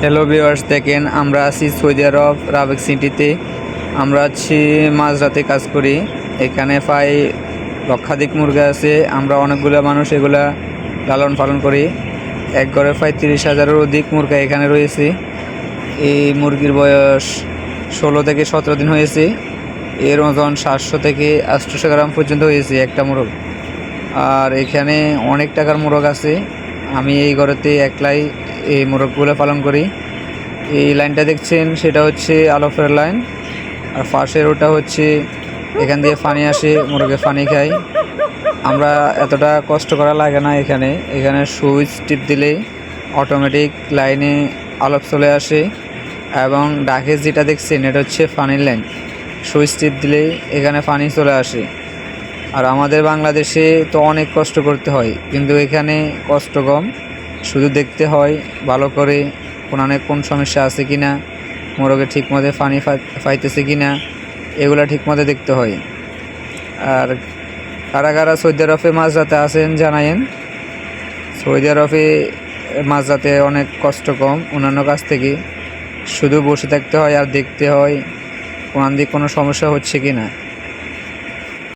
Hello viewers দেখেন, আমরা আছি সৌদি আরব, রাবেক সিটিতে। আমরা আছি মাঝরাতে কাজ করি। এখানে প্রায় লক্ষাধিক মুরগা আছে। আমরা অনেকগুলো মানুষ এগুলা লালন পালন করি। এক ঘরে প্রায় তিরিশ হাজারের অধিক মুরগা এখানে রয়েছে। এই মুরগির বয়স ষোলো থেকে সতেরো দিন হয়েছে। এর ওজন সাতশো থেকে আটশোশো গ্রাম পর্যন্ত হয়েছে একটা মোরগ। আর এখানে অনেক টাকার মোরগ আছে। আমি এই ঘরেতে একলাই এই মোরগগুলো পালন করি। এই লাইনটা দেখছেন, সেটা হচ্ছে আলোফের লাইন। আর পাশের ওটা হচ্ছে, এখান দিয়ে পানি আসে, মোরগে পানি খাই আমরা এতটা কষ্ট করা লাগে না এখানে। এখানে সুইচ টিপ দিলেই অটোমেটিক লাইনে আলোপ চলে আসে এবং ডাকে যেটা দেখছেন, এটা হচ্ছে পানির লাইন সুইচ টিপ দিলেই এখানে পানি চলে আসে। আর আমাদের বাংলাদেশে তো অনেক কষ্ট করতে হয়, কিন্তু এখানে কষ্ট কম। শুধু দেখতে হয় ভালো করে কোনানে কোন সমস্যা আছে কি না মোরগে ঠিকমতো পানি ফা- পাইতেছে কি না এগুলো ঠিকমতো দেখতে হয়। আর কারা কারা সৌদি আরবে মাঝরাতে আছেন, জানায়েন। সৌদি আরবে মাঝরাতে অনেক কষ্ট কম, অন্যান্য কাছ থেকে। শুধু বসে থাকতে হয় আর দেখতে হয় কোন দিক কোনো সমস্যা হচ্ছে কি না